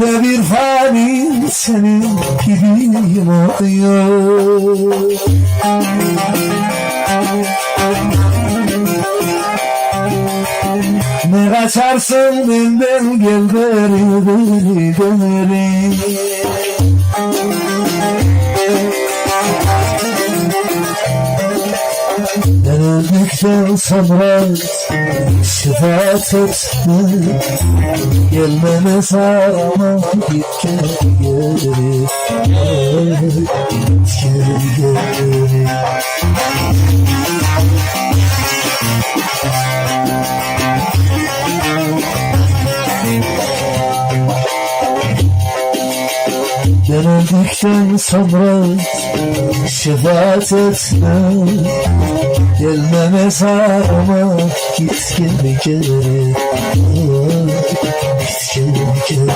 Ben de bir fani senin gibiyim oluyor Ne kaçarsın benden gel beri beri beri öldükten sonra şefaat etme Gelme mezarıma git Ben öldükten sonra şefaat etme. Gelme mezarıma git geri geri. Git geri geri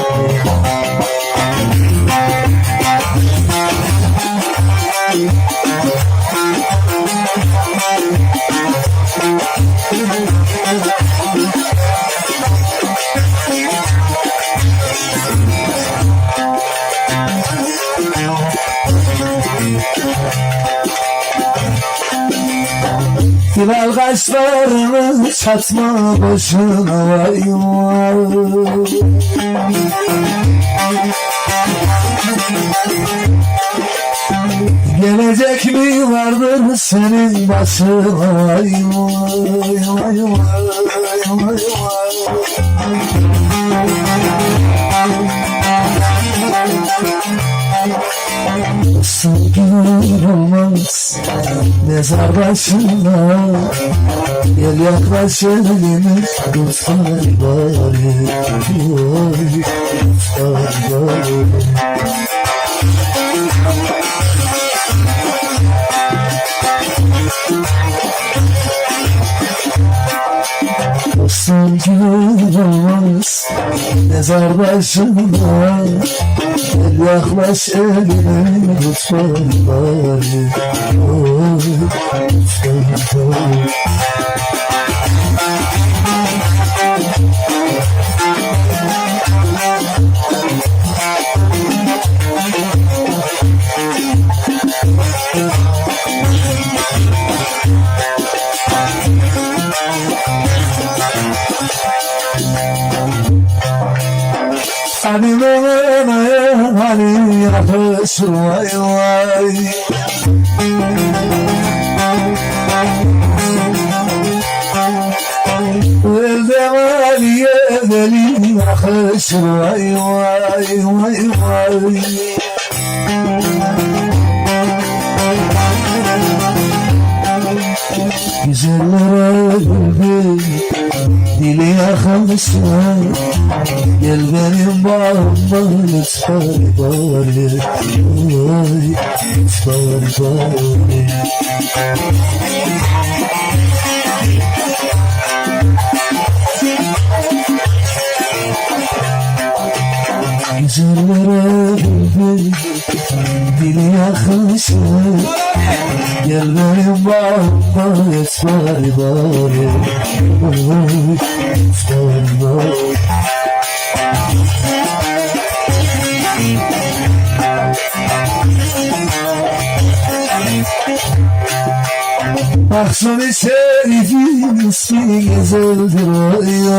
Hilal kaşlarını çatma boşuna vay vay Gelecek mi vardır senin başına vay vay vay vay vay vay Sevgin olmaz mezar başına Gel yaklaş elimi tutsan bari. Tutsan bari Sevgin olmaz mezar başına Gel yaklaş elimi tutsan bari. Oy, tutsan bari Hani bana hani yakışır vay vay Elde valiye deli yakışır dili yakışır Gel benim bağıma lütfen bari Oy, lütfen bari Güzellere bülbül dili yakışır Gel benim bağıma lütfen bari. Bari Baksana şerifin ismi güzeldir oy